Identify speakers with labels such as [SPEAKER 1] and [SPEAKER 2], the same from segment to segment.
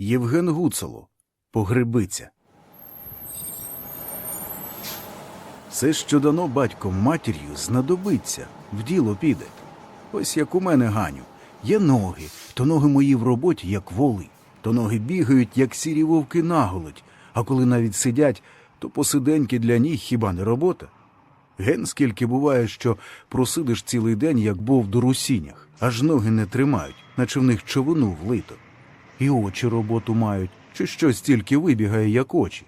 [SPEAKER 1] Євген Гуцало. Погребиця. Все, що дано батьком матір'ю, знадобиться, в діло піде. Ось як у мене Ганю. Є ноги, то ноги мої в роботі, як воли, то ноги бігають, як сірі вовки наголодь, а коли навіть сидять, то посиденьки для ніг хіба не робота? Ген скільки буває, що просидиш цілий день, як бов до русінях, аж ноги не тримають, наче в них човуну влито. І очі роботу мають, чи щось тільки вибігає, як очі.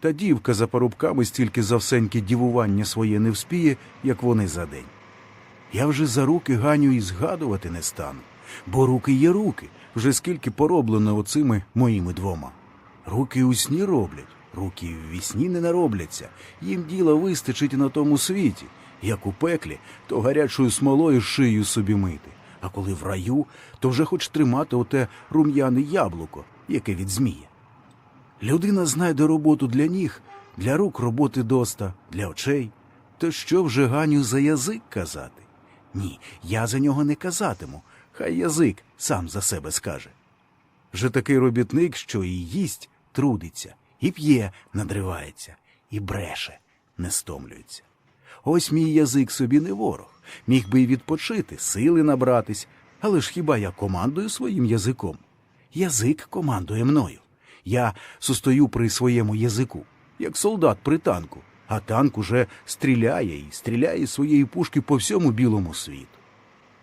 [SPEAKER 1] Та дівка за парубками стільки завсеньки дівування своє не вспіє, як вони за день. Я вже за руки ганю і згадувати не стану, бо руки є руки, вже скільки пороблено оцими моїми двома. Руки у сні роблять, руки в вісні не наробляться, їм діла вистачить на тому світі. Як у пеклі, то гарячою смолою шию собі мити, а коли в раю, то вже хоч тримати оте рум'яне яблуко, яке від змія. Людина знайде роботу для ніг, для рук роботи доста, для очей. То що вже Ганю за язик казати? Ні, я за нього не казатиму. Хай язик сам за себе скаже. Вже такий робітник, що і їсть, трудиться, і п'є, надривається, і бреше, не стомлюється. Ось мій язик собі не ворог, міг би й відпочити, сили набратись, але ж хіба я командую своїм язиком? Язик командує мною. Я состою при своєму язику, як солдат при танку, а танк уже стріляє і стріляє своєї пушки по всьому білому світу.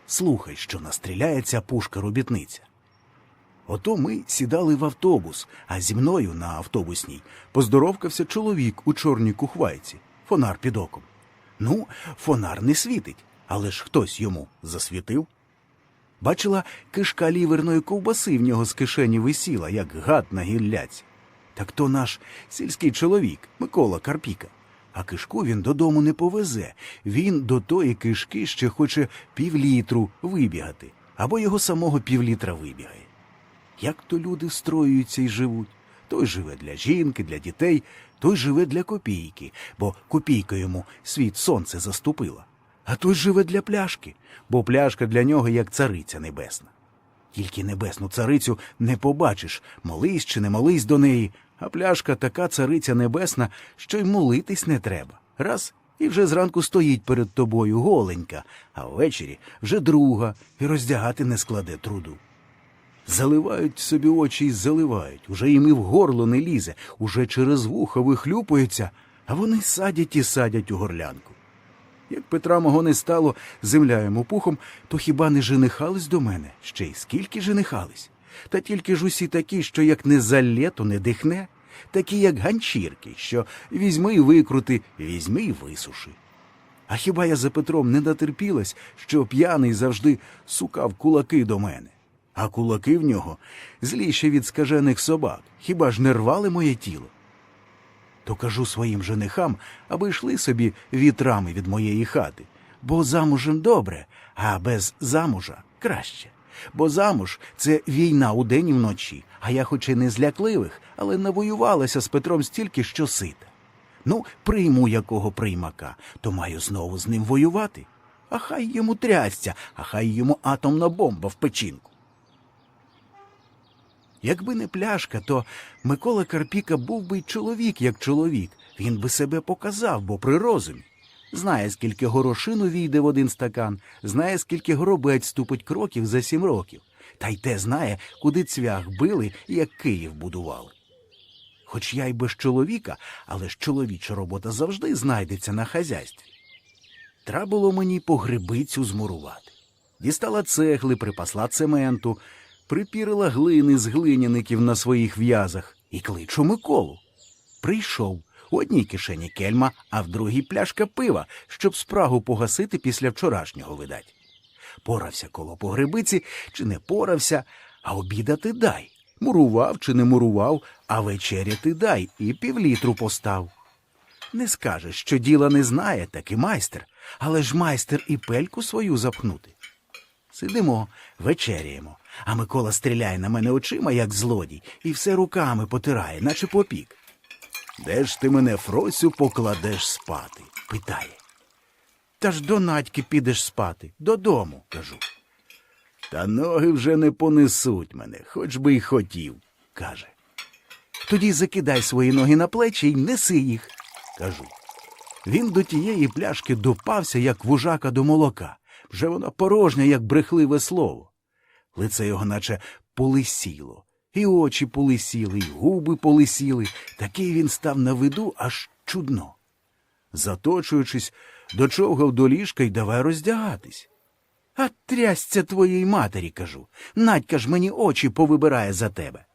[SPEAKER 1] Слухай, що настріляє ця пушка робітниця. Ото ми сідали в автобус, а зі мною на автобусній поздоровкався чоловік у чорній кухвайці, фонар під оком. Ну, фонар не світить, але ж хтось йому засвітив. Бачила, кишка ліверної ковбаси в нього з кишені висіла, як гад на гілляці. Так то наш сільський чоловік Микола Карпіка. А кишку він додому не повезе. Він до тої кишки ще хоче півлітру вибігати, або його самого півлітра вибігає. Як то люди строюються і живуть? Той живе для жінки, для дітей, той живе для копійки, бо копійка йому світ сонце заступила. А той живе для пляшки, бо пляшка для нього як цариця небесна. Тільки небесну царицю не побачиш, молись чи не молись до неї, а пляшка така цариця небесна, що й молитись не треба. Раз і вже зранку стоїть перед тобою голенька, а ввечері вже друга і роздягати не складе труду. Заливають собі очі і заливають, уже їм і в горло не лізе, уже через вуха вихлюпуються, а вони садять і садять у горлянку. Як Петра мого не стало земля йому пухом, то хіба не женихались до мене? Ще й скільки женихались? Та тільки ж усі такі, що як не залє, то не дихне, такі, як ганчірки, що візьми й викрути, візьми й висуши. А хіба я за Петром не натерпілась, що п'яний завжди сукав кулаки до мене? А кулаки в нього зліші від скажених собак, хіба ж не рвали моє тіло? То кажу своїм женихам, аби йшли собі вітрами від моєї хати, бо замужем добре, а без замужа краще. Бо замуж це війна удень і вночі, а я хоч і не злякливих, але навоювалася з Петром стільки, що сита. Ну, прийму якого приймака, то маю знову з ним воювати. А хай йому трясця, а хай йому атомна бомба в печінку. Якби не пляшка, то Микола Карпіка був би й чоловік, як чоловік. Він би себе показав, бо при розумі. Знає, скільки горошину війде в один стакан, знає, скільки горобець ступить кроків за сім років. Та й те знає, куди цвях били і як Київ будували. Хоч я й без чоловіка, але ж чоловіча робота завжди знайдеться на хазяйстві. Треба було мені погребицю змурувати. Дістала цегли, припасла цементу, припірила глини з глиняників на своїх в'язах і кличу Миколу. Прийшов. У одній кишені кельма, а в другій пляшка пива, щоб спрагу погасити після вчорашнього видать. Порався коло погребиці, чи не порався, а обідати дай. Мурував чи не мурував, а вечеряти дай і півлітру постав. Не скажеш, що діла не знає, так і майстер, але ж майстер і пельку свою запхнути. Сидимо, вечеряємо, а Микола стріляє на мене очима, як злодій, і все руками потирає, наче попік. Де ж ти мене, Фросю, покладеш спати? питає. Та ж до Надьки підеш спати, додому, кажу. Та ноги вже не понесуть мене, хоч би й хотів, каже. Тоді закидай свої ноги на плечі і неси їх, кажу. Він до тієї пляшки допався, як вужака до молока. Вже вона порожня, як брехливе слово. Лице його наче полисіло, і очі полисіли, і губи полисіли. Такий він став на виду аж чудно. Заточуючись, дочовгав до ліжка й давай роздягатись. А трясця твоїй матері, кажу. Надька ж мені очі повибирає за тебе.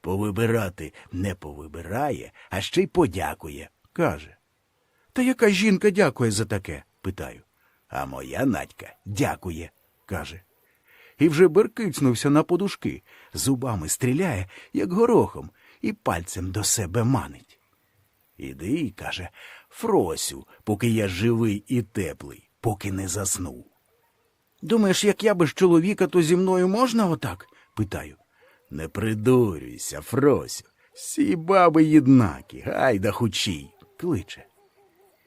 [SPEAKER 1] Повибирати не повибирає, а ще й подякує, каже. Та яка жінка дякує за таке? питаю. А моя Надька дякує, каже. І вже беркицнувся на подушки, зубами стріляє, як горохом, і пальцем до себе манить. Іди, каже, Фросю, поки я живий і теплий, поки не заснув. Думаєш, як я без чоловіка, то зі мною можна отак? питаю. Не придурюйся, Фросю. Всі баби єднакі, гайда хучій, кличе.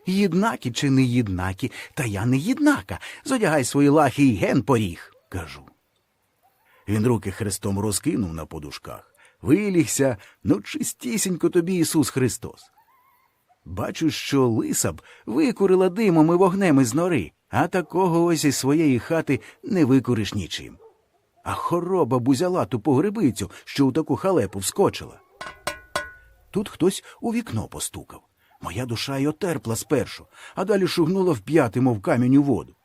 [SPEAKER 1] Єднакі чи не єднакі, та я не єднака. Зодягай свої лахи і ген поріг, кажу. Він руки хрестом розкинув на подушках, вилігся, ну чистісінько тобі Ісус Христос. Бачу, що лиса б викурила димом і вогнем із нори, а такого ось із своєї хати не викуриш нічим. А хороба бузяла ту погребицю, що у таку халепу вскочила. Тут хтось у вікно постукав. Моя душа й отерпла спершу, а далі шугнула в п'яти, мов камінь у воду.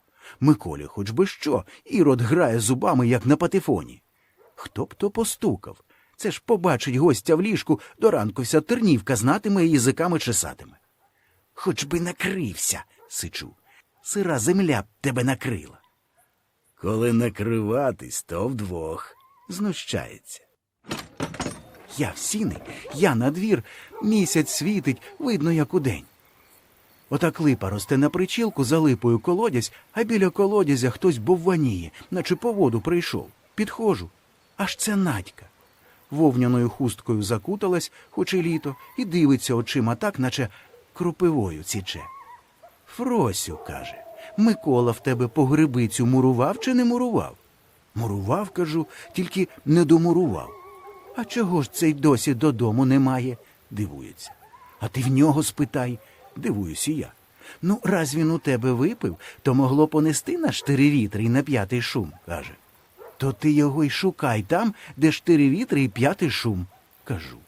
[SPEAKER 1] Миколі, хоч би що, ірод грає зубами, як на патефоні. Хто б то постукав? Це ж побачить гостя в ліжку, до ранку вся тернівка знатиме і язиками чесатиме. Хоч би накрився, сичу. Сира земля б тебе накрила. Коли накриватись, то вдвох. Знущається. Я в сіни, я на двір, місяць світить, видно, як удень. Отак липа росте на причілку за липою колодязь, а біля колодязя хтось бовваніє, наче по воду прийшов. Підходжу. Аж це Надька. Вовняною хусткою закуталась, хоч і літо, і дивиться очима так, наче кропивою ціче. Фросю, каже, Микола в тебе погребицю мурував чи не мурував? Мурував, кажу, тільки не домурував. А чого ж цей досі додому немає? дивується. А ти в нього спитай, дивуюся я. Ну, раз він у тебе випив, то могло понести на штири вітри і на п'ятий шум, каже. То ти його й шукай там, де штири вітри і п'ятий шум, кажу.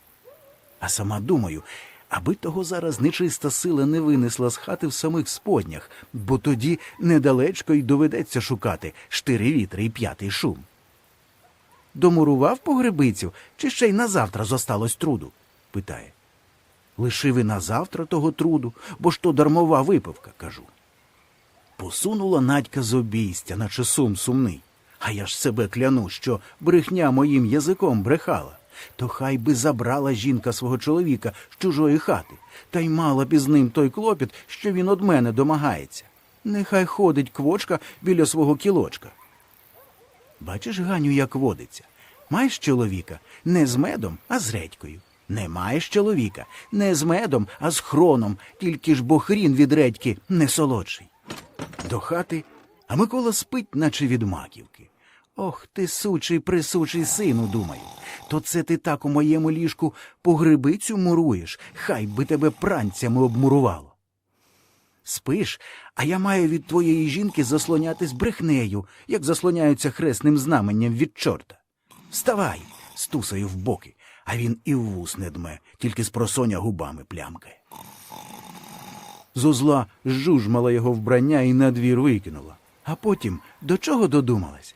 [SPEAKER 1] А сама думаю, аби того зараз нечиста сила не винесла з хати в самих споднях, бо тоді недалечко й доведеться шукати штири вітри і п'ятий шум. Домурував погребицю, чи ще й на завтра зосталось труду? питає. Лишив і на завтра того труду, бо ж то дармова випивка, кажу. Посунула Надька з обійстя, наче сум сумний. А я ж себе кляну, що брехня моїм язиком брехала. То хай би забрала жінка свого чоловіка з чужої хати, та й мала б із ним той клопіт, що він од мене домагається. Нехай ходить квочка біля свого кілочка. Бачиш, Ганю, як водиться. Маєш чоловіка не з медом, а з редькою. Не маєш чоловіка не з медом, а з хроном, тільки ж бо хрін від редьки не солодший. До хати, а Микола спить, наче від маківки. Ох ти, сучий присучий сину, думаю. То це ти так у моєму ліжку погребицю муруєш, хай би тебе пранцями обмурувало. Спиш, а я маю від твоєї жінки заслонятись брехнею, як заслоняються хресним знаменням від чорта. Вставай, стусаю в боки, а він і вус не дме, тільки з просоня губами плямкає. Зозла жужмала його вбрання і на двір викинула, а потім до чого додумалася?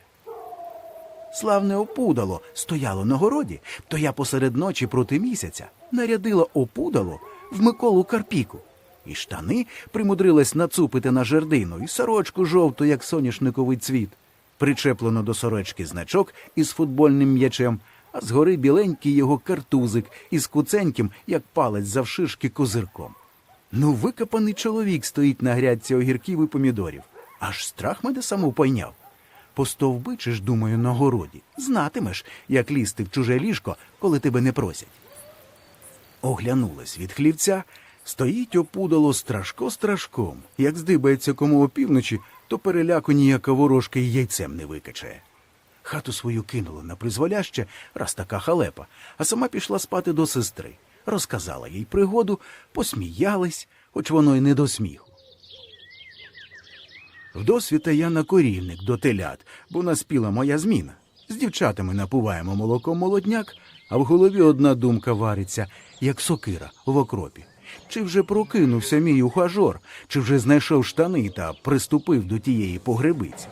[SPEAKER 1] Славне опудало стояло на городі, то я посеред ночі проти місяця нарядила опудало в Миколу Карпіку. І штани примудрилась нацупити на жердину, і сорочку жовту, як соняшниковий цвіт. Причеплено до сорочки значок із футбольним м'ячем, а згори біленький його картузик із куценьким, як палець завширшки козирком. Ну, викопаний чоловік стоїть на грядці огірків і помідорів. Аж страх мене саму пойняв. Постовбичиш, думаю, на городі. Знатимеш, як лізти в чуже ліжко, коли тебе не просять. Оглянулась від хлівця, стоїть опудало страшко страшком. Як здибається кому опівночі, то переляку ніяка ворожка й яйцем не викачає. Хату свою кинула на призволяще, раз така халепа, а сама пішла спати до сестри. Розказала їй пригоду, посміялись, хоч воно й не до сміху. Вдосвіта я на корівник до телят, бо наспіла моя зміна. З дівчатами напуваємо молоком молодняк, а в голові одна думка вариться, як сокира в окропі. Чи вже прокинувся мій ухажор, чи вже знайшов штани та приступив до тієї погребиці?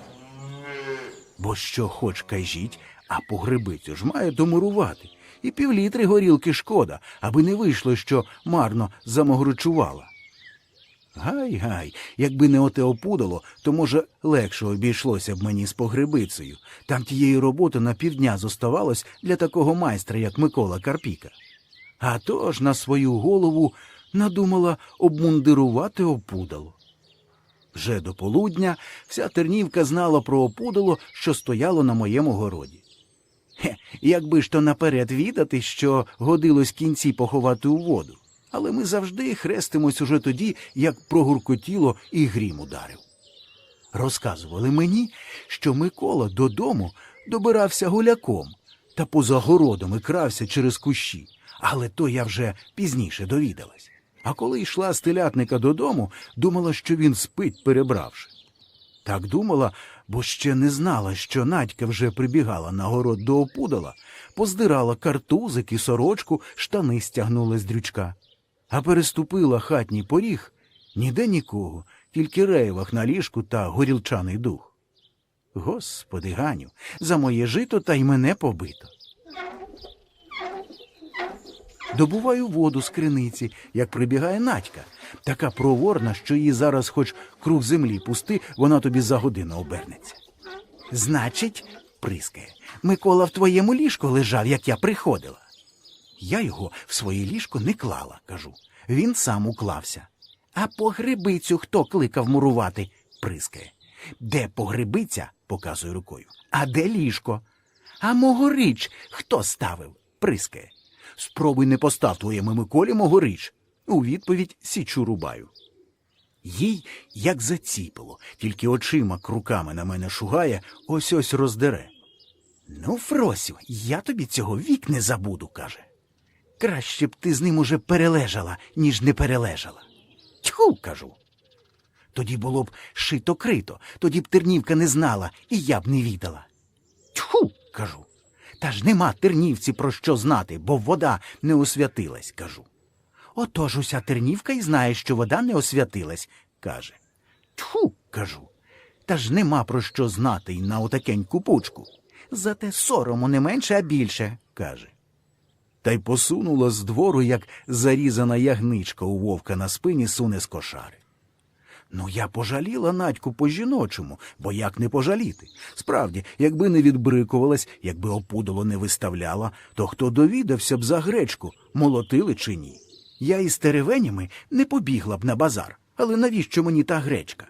[SPEAKER 1] Бо що хоч кажіть, а погребицю ж має домурувати. І півлітри горілки шкода, аби не вийшло, що марно замогручувала. Гай, гай, якби не оте опудало, то, може, легше обійшлося б мені з погребицею. Там тієї роботи на півдня зоставалось для такого майстра, як Микола Карпіка. А то ж на свою голову надумала обмундирувати опудало. Вже до полудня вся тернівка знала про опудало, що стояло на моєму городі. Хе, якби ж то наперед відати, що годилось кінці поховати у воду. Але ми завжди хрестимось уже тоді, як прогуркотіло і грім ударив. Розказували мені, що Микола додому добирався гуляком та поза городом і крався через кущі, але то я вже пізніше довідалась. А коли йшла з телятника додому, думала, що він спить, перебравши. Так думала, бо ще не знала, що Надька вже прибігала на город до опудала, поздирала картузик і сорочку, штани стягнули з дрючка. А переступила хатній поріг ніде нікого, тільки рейвах на ліжку та горілчаний дух. Господи, Ганю, за моє жито та й мене побито. Добуваю воду з криниці, як прибігає Надька, така проворна, що її зараз хоч круг землі пусти, вона тобі за годину обернеться. Значить, прискає, Микола в твоєму ліжку лежав, як я приходила. Я його в своє ліжко не клала, кажу. Він сам уклався. А погребицю хто кликав мурувати? прискає. Де погребиця? показує рукою. А де ліжко? А мого річ хто ставив? прискає. Спробуй не постав твоєму Миколі мого річ. У відповідь січу рубаю. Їй як заціпило, тільки очима круками на мене шугає, ось ось роздере. Ну, Фросю, я тобі цього вік не забуду, каже. Краще б ти з ним уже перележала, ніж не перележала. Тьху, кажу. Тоді було б шито крито, тоді б тернівка не знала, і я б не відала. Тьху, кажу. Та ж нема тернівці про що знати, бо вода не освятилась, кажу. Отож уся тернівка й знає, що вода не освятилась, каже. Тьху, кажу. Та ж нема про що знати й на отакеньку пучку. Зате сорому не менше, а більше, каже. Та й посунула з двору, як зарізана ягничка у вовка на спині суне з кошари. Ну, я пожаліла Надьку по-жіночому, бо як не пожаліти. Справді, якби не відбрикувалась, якби опудало не виставляла, то хто довідався б за гречку, молотили чи ні. Я із теревенями не побігла б на базар, але навіщо мені та гречка?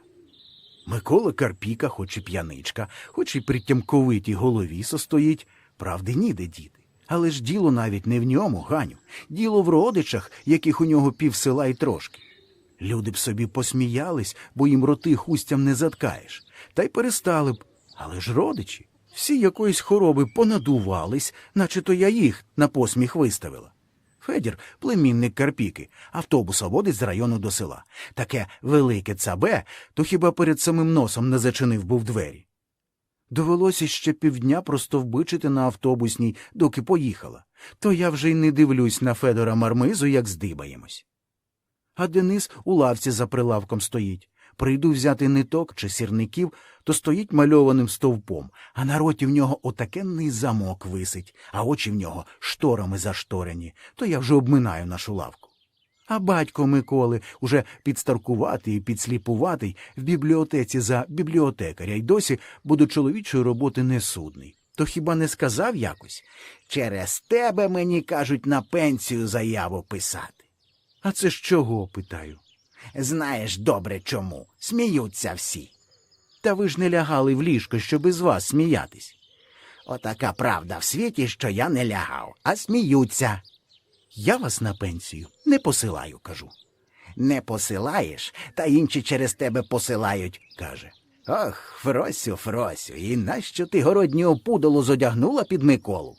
[SPEAKER 1] Микола Карпіка, хоч і п'яничка, хоч і при тямковитій голові состоїть, правди ніде діти. Але ж діло навіть не в ньому, Ганю, діло в родичах, яких у нього пів села й трошки. Люди б собі посміялись, бо їм роти хустям не заткаєш, та й перестали б. Але ж родичі, всі якоїсь хвороби понадувались, наче то я їх на посміх виставила. Федір, племінник Карпіки, автобуса водить з району до села. Таке велике цабе, то хіба перед самим носом не зачинив був двері. Довелося ще півдня простовбичити на автобусній, доки поїхала. То я вже й не дивлюсь на Федора Мармизу, як здибаємось. А Денис у лавці за прилавком стоїть. Прийду взяти ниток чи сірників, то стоїть мальованим стовпом, а на роті в нього отакенний замок висить, а очі в нього шторами зашторені, то я вже обминаю нашу лавку. А батько Миколи, уже підстаркуватий і підсліпуватий, в бібліотеці за бібліотекаря й досі, бо до чоловічої роботи не судний. То хіба не сказав якось? Через тебе мені кажуть на пенсію заяву писати. А це ж чого? питаю. Знаєш добре чому. Сміються всі. Та ви ж не лягали в ліжко, щоб із вас сміятись. Отака правда в світі, що я не лягав, а сміються. Я вас на пенсію не посилаю, кажу. Не посилаєш, та інші через тебе посилають, каже. Ах, Фросю, Фросю, і нащо ти городню опудолу зодягнула під Миколу?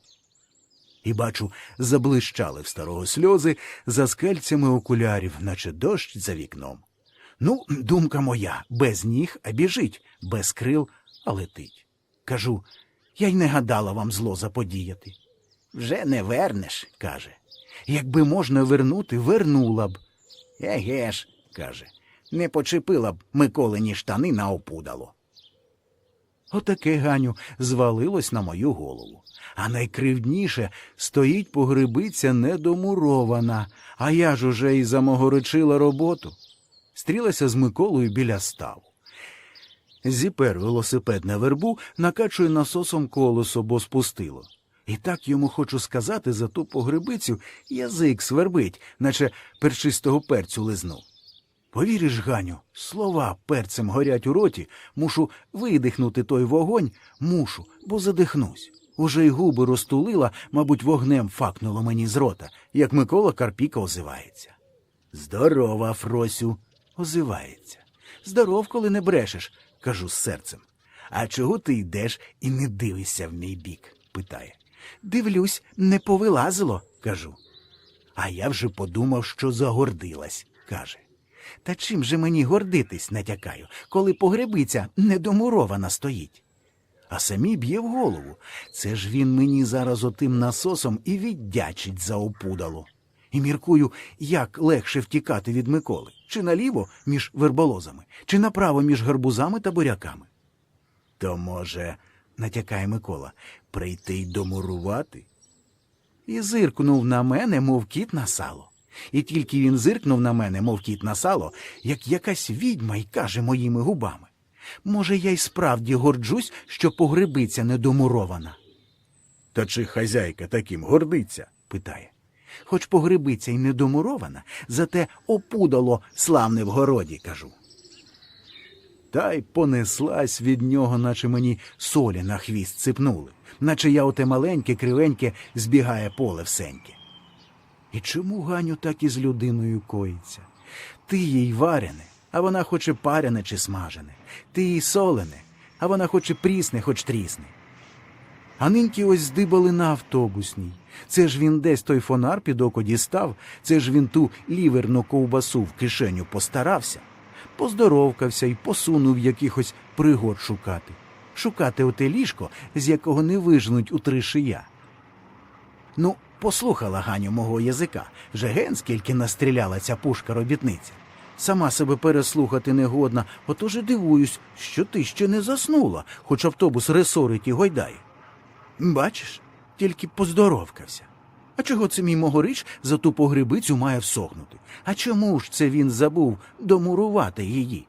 [SPEAKER 1] І бачу, заблищали в старого сльози за скельцями окулярів, наче дощ за вікном. Ну, думка моя, без ніг, а біжить, без крил, а летить. Кажу, я й не гадала вам зло заподіяти. Вже не вернеш, каже. Якби можна вернути, вернула б. Еге ж, каже, не почепила б Миколині штани на опудало. Отаке Ганю звалилось на мою голову. А найкривдніше стоїть погребиця недомурована, а я ж уже і замогорочила роботу. Стрілася з Миколою біля ставу. Зіпер велосипед на вербу, накачує насосом колесо, бо спустило. І так йому хочу сказати за ту погребицю язик свербить, наче перчистого перцю лизнув. Повіриш, Ганю, слова перцем горять у роті, мушу видихнути той вогонь, мушу, бо задихнусь. Уже й губи розтулила, мабуть, вогнем факнуло мені з рота, як Микола Карпіка озивається. Здорова, Фросю, озивається. Здоров, коли не брешеш, кажу з серцем. А чого ти йдеш і не дивишся в мій бік? питає. Дивлюсь, не повилазило, кажу. А я вже подумав, що загордилась, каже. Та чим же мені гордитись, натякаю, коли погребиця недомурована стоїть? А самі б'є в голову. Це ж він мені зараз отим насосом і віддячить за опудало. І міркую, як легше втікати від Миколи, чи наліво між верболозами, чи направо між гарбузами та буряками. То, може, натякає Микола, прийти й домурувати? І зиркнув на мене, мов кіт на сало. І тільки він зиркнув на мене, мов кіт на сало, як якась відьма й каже моїми губами. Може, я й справді горджусь, що погребиця недомурована. Та чи хазяйка таким гордиться? питає. Хоч погребиця й недомурована, зате опудало славне в городі, кажу. Та й понеслась від нього, наче мені солі на хвіст ципнули, наче я оте маленьке, кривеньке збігає поле всеньке. І чому Ганю так із людиною коїться? Ти їй варене, а вона хоче паряне чи смажене, ти їй солене, а вона хоче прісне, хоч трісне. А ниньки ось здибали на автобусній. Це ж він десь той фонар під око дістав, це ж він ту ліверну ковбасу в кишеню постарався, поздоровкався і посунув якихось пригод шукати. Шукати оте ліжко, з якого не вижнуть у три шия. Ну, послухала Ганю мого язика, вже ген скільки настріляла ця пушка робітниця. Сама себе переслухати не годна, отож і дивуюсь, що ти ще не заснула, хоч автобус ресорить і гойдає. Бачиш, тільки поздоровкався. А чого це мій могорич за ту погребицю має всохнути? А чому ж це він забув домурувати її?